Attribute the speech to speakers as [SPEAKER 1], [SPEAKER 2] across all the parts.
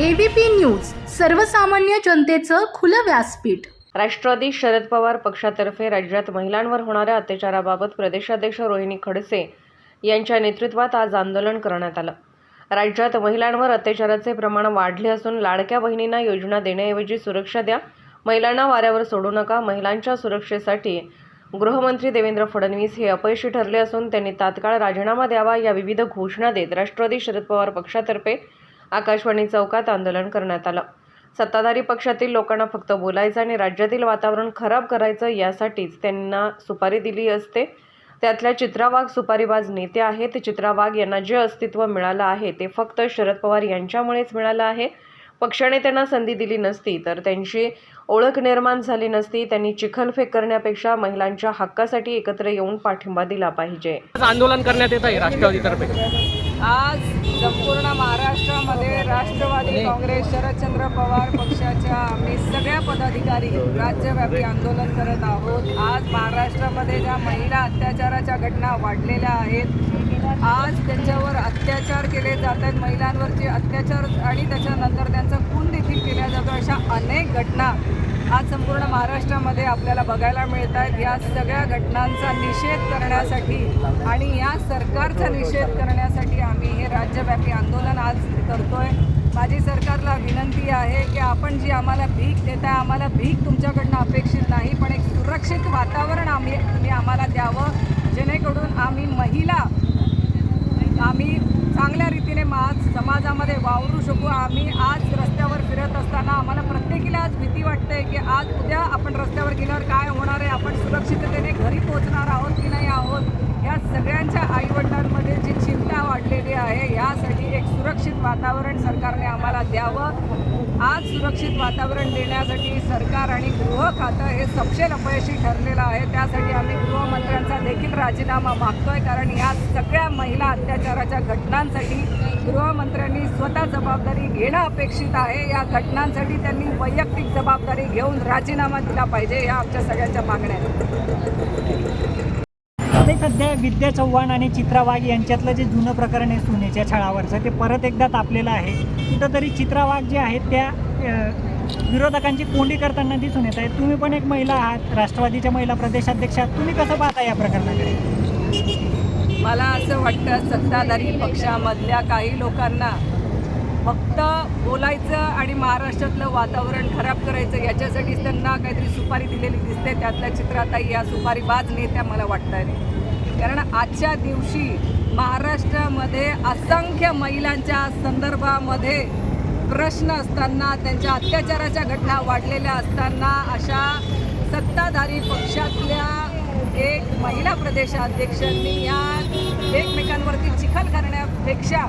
[SPEAKER 1] ABP news सर्वसामान्य जनतेचं खुलं व्यासपीठ.
[SPEAKER 2] राष्ट्रवादी शरद पवार पक्षातर्फे राज्यात महिलांवर होणाऱ्या अत्याचाराबाबत प्रदेशाध्यक्ष रोहिणी खडसे यांच्या नेतृत्वात आज आंदोलन करण्यात आलं. राज्यात महिलांवर अत्याचाराचे प्रमाण वाढले असून लाडक्या बहिणींना योजना देण्याऐवजी सुरक्षा द्या महिलांना वाऱ्यावर सोडू नका महिलांच्या सुरक्षेसाठी गृहमंत्री देवेंद्र फडणवीस हे अपयशी ठरले असून त्यांनी तात्काळ राजीनामा द्यावा या विविध घोषणा देत राष्ट्रवादी शरद पवार पक्षातर्फे आकाशवाणी चौकात आंदोलन करण्यात आलं. सत्ताधारी पक्षातील लोकांना फक्त बोलायचं आणि राज्यातील वातावरण खराब करायचं यासाठीच त्यांना सुपारी दिली असते. त्यातल्या चित्रा वाघ सुपारीबाज नेते आहेत. चित्रा वाघ यांना जे अस्तित्व मिळालं आहे ते फक्त शरद पवार यांच्यामुळेच मिळालं आहे. पक्षाने त्यांना संधी दिली नसती तर त्यांची ओळख निर्माण झाली नसती त्यांनी चिखलफेक करण्यापेक्षा महिलांच्या हक्कासाठी एकत्र येऊन पाठिंबा दिला पाहिजे.
[SPEAKER 3] आज आंदोलन करण्यात येत आहे राष्ट्रवादीतर्फे
[SPEAKER 4] आज संपूर्ण महाराष्ट्रामध्ये राष्ट्रवादी काँग्रेस शरदचंद्र पवार पक्षाच्या आम्ही सगळ्या पदाधिकारी राज्यव्यापी आंदोलन करत आहोत. आज महाराष्ट्रामध्ये ज्या महिला अत्याचाराच्या घटना वाढलेल्या आहेत आज त्यांच्यावर अत्याचार केले जात आहेत. महिलांवरचे अत्याचार आणि त्याच्यानंतर त्यांचा खून देखील केला जातो. अशा अनेक घटना आज संपूर्ण महाराष्ट्रामध्ये आपल्याला बघायला मिळत आहेत. या सगळ्या घटनांचा निषेध करण्यासाठी आणि या सरकारचा निषेध करण्यासाठी आम्ही हे राज्यव्यापी आंदोलन आज करतोय माझी सरकारला विनंती पण आपण जी आम्हाला भीक देताय आम्हाला भीक तुमच्याकडनं अपेक्षित नाही पण एक सुरक्षित वातावरण आम्ही तुम्ही आम्हाला द्यावं. जेणेकरून आम्ही महिला आम्ही चांगल्या रीतीने आज समाजामध्ये वावरू शकू. आम्ही आज रस्त्यावर फिरत असताना आम्हाला प्रत्येकीला आज भीती वाटते की आज उद्या आपण रस्त्यावर गेल्यावर काय होणार आहे? आपण सुरक्षिततेने घरी पोहोचणार आहोत की नाही आहोत? या सगळ्यांच्या आईवडिलांमध्ये जी चिंता वाढलेली आहे यासाठी सुरक्षित वातावरण सरकारने आम्हाला द्यावं. आज सुरक्षित वातावरण देण्यासाठी सरकार आणि गृह खातं हे सपशेल अपयशी ठरलेलं आहे. त्यासाठी आम्ही गृहमंत्र्यांचा देखील राजीनामा मागतोय कारण या सगळ्या महिला अत्याचाराच्या घटनांसाठी गृहमंत्र्यांनी स्वतः जबाबदारी घेणं अपेक्षित आहे. या घटनांसाठी त्यांनी वैयक्तिक जबाबदारी घेऊन राजीनामा दिला पाहिजे या आमच्या सगळ्यांच्या मागण्या आहेत.
[SPEAKER 5] ते सध्या विद्या चव्हाण आणि चित्रा वाघ यांच्यातलं जे जुनं प्रकरण आहे सोन्याच्या छळावरचं ते परत एकदा तापलेलं आहे. कुठंतरी चित्रा वाघ जे आहेत त्या विरोधकांची कोंडी करताना दिसून येत आहे तुम्ही पण एक महिला आहात राष्ट्रवादीच्या महिला प्रदेशाध्यक्ष आहात. तुम्ही कसं पाहता या प्रकरणाकडे?
[SPEAKER 4] मला असं वाटतं सत्ताधारी पक्षामधल्या काही लोकांना फक्त बोलायचं आणि महाराष्ट्रातलं वातावरण खराब करायचं याच्यासाठीच त्यांना काहीतरी सुपारी दिलेली दिसते. त्यातल्या चित्राताई या सुपारी बाज नेत्या मला वाटत आहेत कारण आजच्या दिवशी महाराष्ट्रामध्ये असंख्य महिलांच्या संदर्भामध्ये प्रश्न असताना त्यांच्या अत्याचाराच्या घटना वाढलेल्या असताना अशा सत्ताधारी पक्षातल्या एक महिला प्रदेशाध्यक्षांनी या एकमेकांवरती चिखल करण्यापेक्षा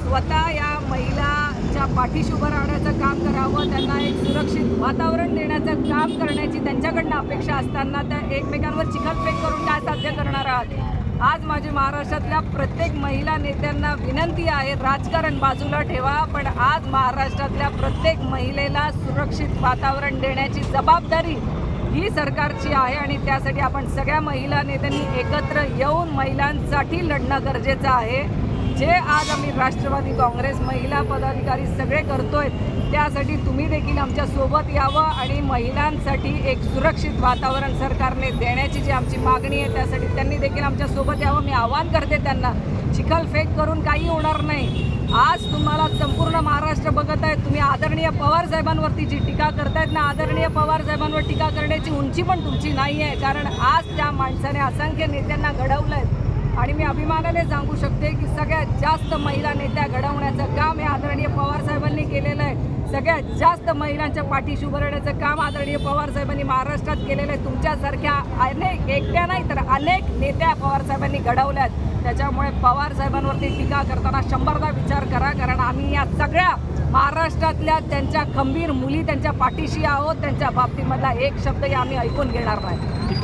[SPEAKER 4] स्वतः या महिला त्यांच्या पाठीशी उभं राहण्याचं काम करावं त्यांना एक सुरक्षित वातावरण देण्याचं काम करण्याची त्यांच्याकडनं अपेक्षा असताना त्या एकमेकांवर चिखलफेक करून काय साध्य करणार आहात? आज माझी महाराष्ट्रातल्या प्रत्येक महिला नेत्यांना विनंती आहे राजकारण बाजूला ठेवा पण आज महाराष्ट्रातल्या प्रत्येक महिलेला सुरक्षित वातावरण देण्याची जबाबदारी ही सरकारची आहे आणि त्यासाठी आपण सगळ्या महिला नेत्यांनी एकत्र येऊन महिलांसाठी लढणं गरजेचं आहे. जे आज आम्ही राष्ट्रवादी काँग्रेस महिला पदाधिकारी सगळे करतोय त्यासाठी तुम्ही देखील आमच्यासोबत यावं आणि महिलांसाठी एक सुरक्षित वातावरण सरकारने देण्याची जी आमची मागणी आहे त्यासाठी त्यांनी देखील आमच्यासोबत यावं. मी आवाहन करते त्यांना चिखलफेक करून काही होणार नाही. आज तुम्हाला संपूर्ण महाराष्ट्र बघत आहे. तुम्ही आदरणीय पवार साहेबांवरती जी टीका करतायत ना आदरणीय पवार साहेबांवर टीका करण्याची उंची पण तुमची नाही आहे कारण आज त्या माणसाने असंख्य नेत्यांना घडवलं आहे आणि मी अभिमानाने सांगू शकते की सगळ्यात जास्त महिला नेत्या घडवण्याचं काम हे आदरणीय पवार साहेबांनी केलेलं आहे. सगळ्यात जास्त महिलांच्या पाठीशी उभं राहण्याचं काम आदरणीय पवार साहेबांनी महाराष्ट्रात केलेलं आहे. तुमच्यासारख्या अनेक एकट्या नाही तर अनेक नेत्या पवार साहेबांनी आहेत त्याच्यामुळे पवार साहेबांवरती टीका करताना शंभरदा विचार करा कारण आम्ही या सगळ्या महाराष्ट्रातल्या त्यांच्या खंबीर मुली त्यांच्या पाठीशी आहोत. त्यांच्या बाबतीमधला एक शब्दही आम्ही ऐकून घेणार नाही.